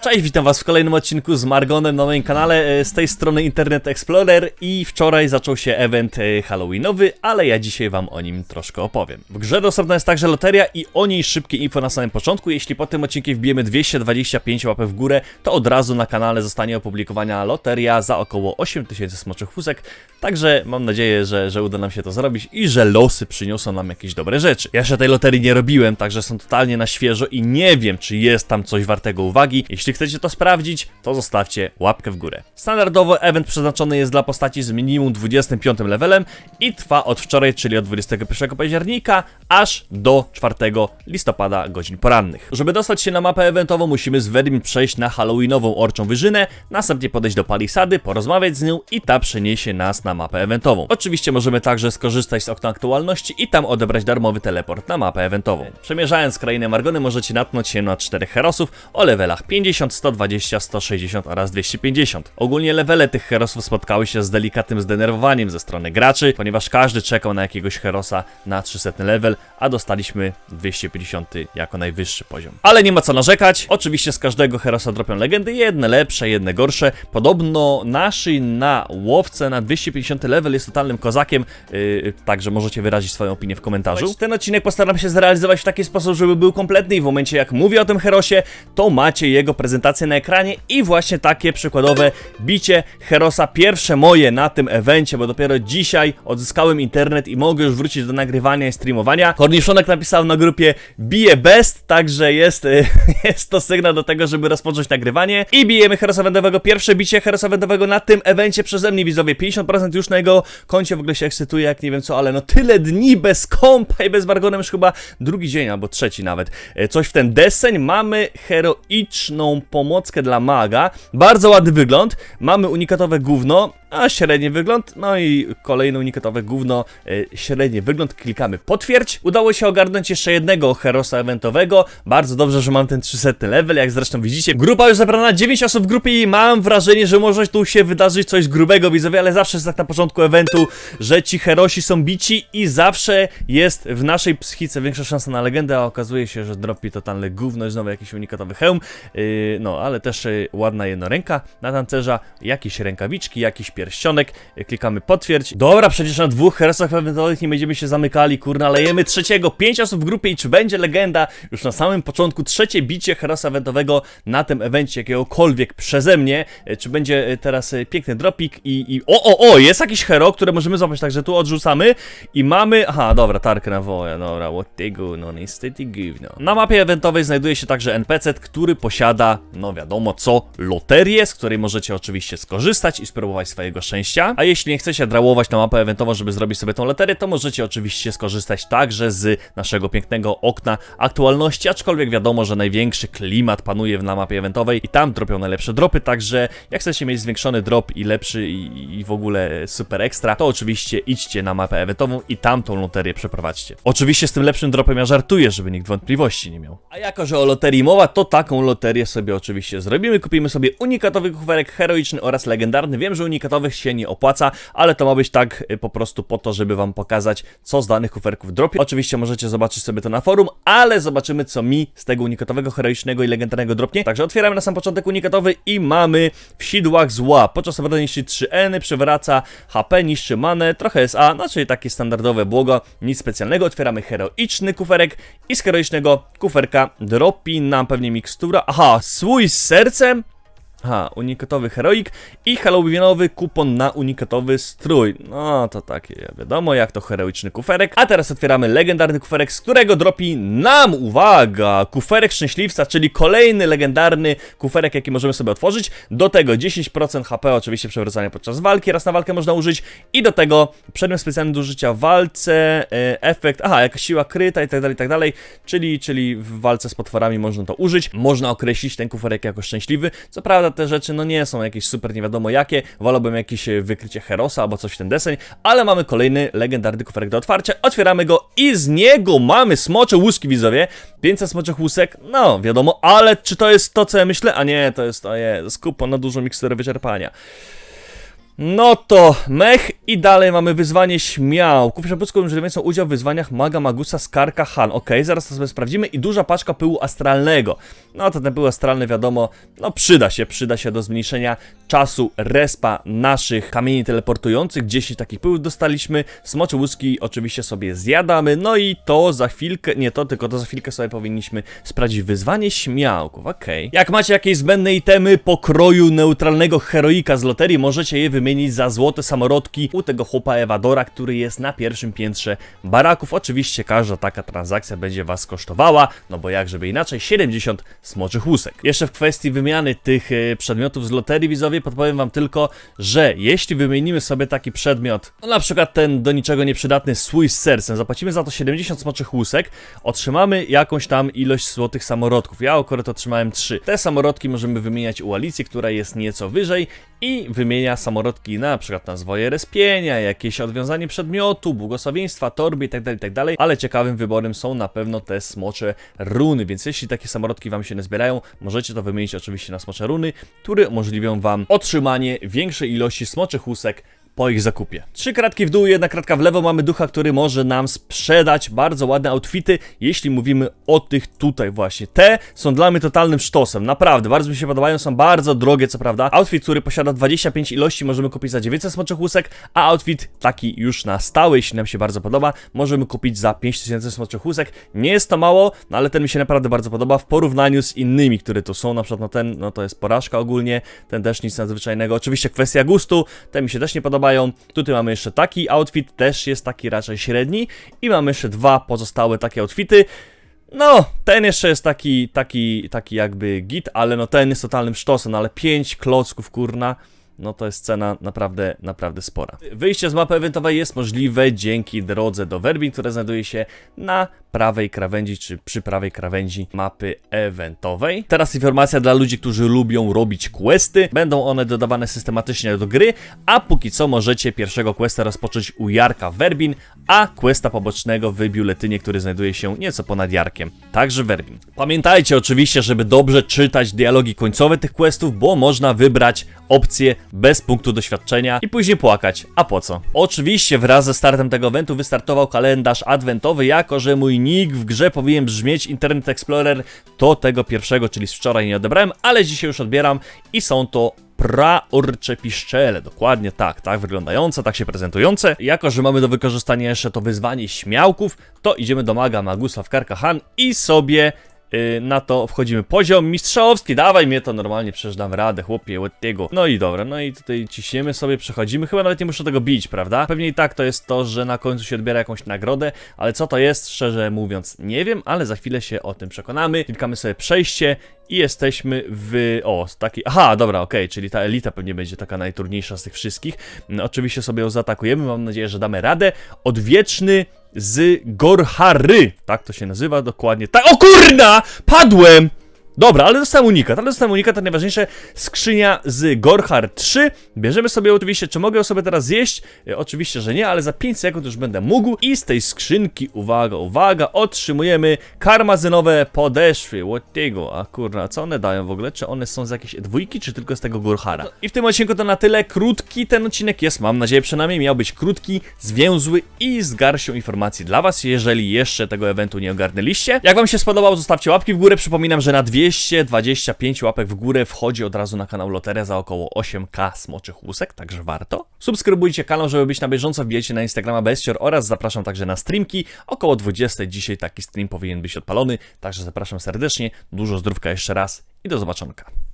Cześć, witam was w kolejnym odcinku z Margonem na moim kanale, e, z tej strony Internet Explorer i wczoraj zaczął się event e, halloweenowy, ale ja dzisiaj wam o nim troszkę opowiem. W grze dostępna jest także loteria i o niej szybkie info na samym początku, jeśli po tym odcinku wbijemy 225 łapek w górę, to od razu na kanale zostanie opublikowana loteria za około 8000 smoczych fusek, także mam nadzieję, że, że uda nam się to zrobić i że losy przyniosą nam jakieś dobre rzeczy. Ja jeszcze tej loterii nie robiłem, także są totalnie na świeżo i nie wiem, czy jest tam coś wartego uwagi. Jeśli chcecie to sprawdzić, to zostawcie łapkę w górę. Standardowo event przeznaczony jest dla postaci z minimum 25 levelem i trwa od wczoraj, czyli od 21 października, aż do 4 listopada godzin porannych. Żeby dostać się na mapę eventową, musimy z Wedmi przejść na halloweenową orczą wyżynę, następnie podejść do palisady, porozmawiać z nią i ta przeniesie nas na mapę eventową. Oczywiście możemy także skorzystać z okna aktualności i tam odebrać darmowy teleport na mapę eventową. Przemierzając krainę Margony możecie natknąć się na czterech herosów o levelach 50, 120, 160 oraz 250. Ogólnie levele tych herosów spotkały się z delikatnym zdenerwowaniem ze strony graczy, ponieważ każdy czekał na jakiegoś herosa na 300 level, a dostaliśmy 250 jako najwyższy poziom. Ale nie ma co narzekać, oczywiście z każdego herosa dropią legendy, jedne lepsze, jedne gorsze. Podobno naszy na łowce na 250 level jest totalnym kozakiem, yy, także możecie wyrazić swoją opinię w komentarzu. Ten odcinek postaram się zrealizować w taki sposób, żeby był kompletny i w momencie jak mówię o tym herosie, to macie jego prezentację na ekranie i właśnie takie przykładowe bicie herosa pierwsze moje na tym evencie, bo dopiero dzisiaj odzyskałem internet i mogę już wrócić do nagrywania i streamowania. Korniszonek napisał na grupie bije best, także jest, y, jest to sygnał do tego, żeby rozpocząć nagrywanie i bijemy herosa wędowego. Pierwsze bicie herosa wędowego na tym evencie przeze mnie widzowie, 50% już na jego koncie, w ogóle się ekscytuje jak nie wiem co, ale no tyle dni bez kompa i bez Margonem już chyba drugi dzień albo trzeci nawet. E, Coś w ten deseń, mamy heroiczną pomockę dla maga, bardzo ładny wygląd, mamy unikatowe gówno, a średni wygląd, no i kolejne unikatowe gówno, e, średni wygląd, klikamy potwierdź. Udało się ogarnąć jeszcze jednego herosa eventowego, bardzo dobrze, że mam ten 300 level, jak zresztą widzicie. Grupa już zebrana, 9 osób w grupie i mam wrażenie, że może tu się wydarzyć coś grubego, widzowie, ale zawsze jest tak na początku eventu, że ci herosi są bici i zawsze jest w naszej psychice większa szansa na legendę, a okazuje się, że dropi totalne gówno znowu jakiś unikatowy hełm, yy, no ale też yy, ładna jednoręka na tancerza, jakieś rękawiczki, jakiś pierścionek, klikamy potwierdź. Dobra, przecież na dwóch herosach eventowych nie będziemy się zamykali, kurna, lejemy trzeciego, pięć osób w grupie i czy będzie legenda? Już na samym początku trzecie bicie herosa eventowego na tym evencie jakiegokolwiek przeze mnie, yy, czy będzie yy, teraz yy, piękny dropik i, i o, o, o, jest jakiś hero, które możemy złapać, także tu odrzucamy i mamy, aha, dobra, tarkę na woja, dobra, what ty no niestety gówno. Na mapie eventowej znajduje się także NPC, który posiada, no wiadomo co, loterię, z której możecie oczywiście skorzystać i spróbować swojego szczęścia. A jeśli nie chcecie drałować na mapę eventową, żeby zrobić sobie tą loterię, to możecie oczywiście skorzystać także z naszego pięknego okna aktualności, aczkolwiek wiadomo, że największy klimat panuje na mapie eventowej i tam dropią najlepsze dropy, także jak chcecie mieć zwiększony drop i lepszy i, i w ogóle super ekstra, to oczywiście idźcie na mapę eventową i tam tą loterię przeprowadźcie. Oczywiście z tym lepszym dropem ja żartuję, żeby nikt wątpliwości nie miał. A jako, że o loterii mowa, to taką loterię sobie oczywiście zrobimy. Kupimy sobie unikatowy kuferek heroiczny oraz legendarny. Wiem, że się nie opłaca, ale to ma być tak y, po prostu po to, żeby wam pokazać, co z danych kuferków dropie. Oczywiście możecie zobaczyć sobie to na forum, ale zobaczymy, co mi z tego unikatowego, heroicznego i legendarnego dropnie. Także otwieramy na sam początek unikatowy i mamy w sidłach zła. Podczas obrony niszczy 3 N, przywraca HP, niszczy manę, trochę SA, no czyli takie standardowe błogo, nic specjalnego. Otwieramy heroiczny kuferek i z heroicznego kuferka dropi nam pewnie mikstura. Aha, słój z sercem. Aha, unikatowy heroik i halloweenowy kupon na unikatowy strój. No to takie wiadomo, jak to heroiczny kuferek. A teraz otwieramy legendarny kuferek, z którego dropi nam, uwaga, kuferek szczęśliwca, czyli kolejny legendarny kuferek, jaki możemy sobie otworzyć. Do tego 10% HP, oczywiście przewracania podczas walki, raz na walkę można użyć. I do tego przedmiot specjalny do użycia w walce, e, efekt, aha, jakaś siła kryta i tak dalej, i tak dalej. Czyli, czyli w walce z potworami można to użyć. Można określić ten kuferek jako szczęśliwy. Co prawda te rzeczy no nie są jakieś super nie wiadomo jakie, wolałbym jakieś e, wykrycie Herosa albo coś w ten deseń, ale mamy kolejny legendarny kuferek do otwarcia, otwieramy go i z niego mamy smocze łuski widzowie, 500 smoczych łusek, no wiadomo, ale czy to jest to co ja myślę? A nie, to jest, oje, skupon na dużą miksturę wyczerpania. No to mech i dalej mamy wyzwanie śmiałków. Przepustką użytkownicą udział w wyzwaniach Maga Magusa Skarka Han. Okej, zaraz to sobie sprawdzimy. I duża paczka pyłu astralnego. No to ten pył astralny wiadomo, no przyda się, przyda się do zmniejszenia czasu respa naszych kamieni teleportujących. 10 takich pyłów dostaliśmy. Smocze łuski oczywiście sobie zjadamy. No i to za chwilkę, nie to, tylko to za chwilkę sobie powinniśmy sprawdzić wyzwanie śmiałków. Okej. Jak macie jakieś zbędne itemy pokroju neutralnego heroika z loterii, możecie je wymienić za złote samorodki u tego chłopa Ewadora, który jest na pierwszym piętrze baraków. Oczywiście każda taka transakcja będzie was kosztowała, no bo jak żeby inaczej, 70 smoczych łusek. Jeszcze w kwestii wymiany tych e, przedmiotów z loterii widzowie podpowiem wam tylko, że jeśli wymienimy sobie taki przedmiot, no na przykład ten do niczego nieprzydatny słój z sercem, zapłacimy za to 70 smoczych łusek, otrzymamy jakąś tam ilość złotych samorodków. Ja akurat otrzymałem 3. Te samorodki możemy wymieniać u Alicji, która jest nieco wyżej i wymienia samorodki na przykład na zwoje respienia, jakieś odwiązanie przedmiotu, błogosławieństwa, torby itd., itd., ale ciekawym wyborem są na pewno te smocze runy, więc jeśli takie samorodki wam się nie zbierają, możecie to wymienić oczywiście na smocze runy, które umożliwią wam otrzymanie większej ilości smoczych łusek po ich zakupie. Trzy kratki w dół, jedna kratka w lewo mamy ducha, który może nam sprzedać bardzo ładne outfity, jeśli mówimy o tych tutaj właśnie. Te są dla mnie totalnym sztosem, naprawdę, bardzo mi się podobają, są bardzo drogie, co prawda. Outfit, który posiada 25 ilości, możemy kupić za 900 smoczych łusek, a outfit taki już na stałe, jeśli nam się bardzo podoba, możemy kupić za 5000 smoczych łusek. Nie jest to mało, no ale ten mi się naprawdę bardzo podoba w porównaniu z innymi, które tu są, na przykład no ten, no to jest porażka ogólnie, ten też nic nadzwyczajnego. Oczywiście kwestia gustu, te mi się też nie podobają. Tutaj mamy jeszcze taki outfit, też jest taki raczej średni i mamy jeszcze dwa pozostałe takie outfity. No, ten jeszcze jest taki, taki, taki jakby git, ale no ten jest totalnym sztosem, no ale 5 klocków, kurna. No to jest cena naprawdę, naprawdę spora. Wyjście z mapy eventowej jest możliwe dzięki drodze do Werbin, która znajduje się na prawej krawędzi, czy przy prawej krawędzi mapy eventowej. Teraz informacja dla ludzi, którzy lubią robić questy. Będą one dodawane systematycznie do gry, a póki co możecie pierwszego questa rozpocząć u Jarka Werbin, a questa pobocznego w biuletynie, który znajduje się nieco ponad Jarkiem, także Werbin. Pamiętajcie oczywiście, żeby dobrze czytać dialogi końcowe tych questów, bo można wybrać opcję bez punktu doświadczenia i później płakać. A po co? Oczywiście wraz ze startem tego eventu wystartował kalendarz adwentowy, jako że mój nick w grze powinien brzmieć Internet Explorer, to tego pierwszego, czyli z wczoraj nie odebrałem, ale dzisiaj już odbieram i są to praorcze piszczele, dokładnie tak, tak wyglądające, tak się prezentujące. Jako, że mamy do wykorzystania jeszcze to wyzwanie śmiałków, to idziemy do maga Magusa w Karkahan i sobie na to wchodzimy. Poziom mistrzowski, dawaj mnie to normalnie, przecież dam radę, chłopie, łettiego. No i dobra, no i tutaj ciśniemy sobie, przechodzimy. Chyba nawet nie muszę tego bić, prawda? Pewnie i tak to jest to, że na końcu się odbiera jakąś nagrodę, ale co to jest, szczerze mówiąc, nie wiem, ale za chwilę się o tym przekonamy. Klikamy sobie przejście i jesteśmy w... O, taki... Aha, dobra, okej, czyli ta elita pewnie będzie taka najtrudniejsza z tych wszystkich. No, oczywiście sobie ją zaatakujemy, mam nadzieję, że damy radę. Odwieczny z Gorhary. Tak to się nazywa dokładnie. Tak, o kurna! Padłem! Dobra, ale dostałem unikat, ale dostałem unikat, to najważniejsze, skrzynia z Gorhar 3, bierzemy sobie oczywiście, czy mogę ją sobie teraz zjeść? E, oczywiście, że nie, ale za 5 sekund już będę mógł i z tej skrzynki, uwaga, uwaga, otrzymujemy karmazynowe podeszwy, Łottiego, a kurna, co one dają w ogóle? Czy one są z jakiejś dwójki, czy tylko z tego Gorhara? I w tym odcinku to na tyle, krótki ten odcinek jest, mam nadzieję przynajmniej, miał być krótki, zwięzły i z garścią informacji dla was, jeżeli jeszcze tego eventu nie ogarnęliście. Jak wam się spodobał, zostawcie łapki w górę, przypominam, że na 225 łapek w górę wchodzi od razu na kanał Loteria za około 8k smoczych łusek, także warto. Subskrybujcie kanał, żeby być na bieżąco, wbijajcie na Instagrama Bestior oraz zapraszam także na streamki. Około 20 dzisiaj taki stream powinien być odpalony, także zapraszam serdecznie, dużo zdrówka jeszcze raz i do zobaczonka.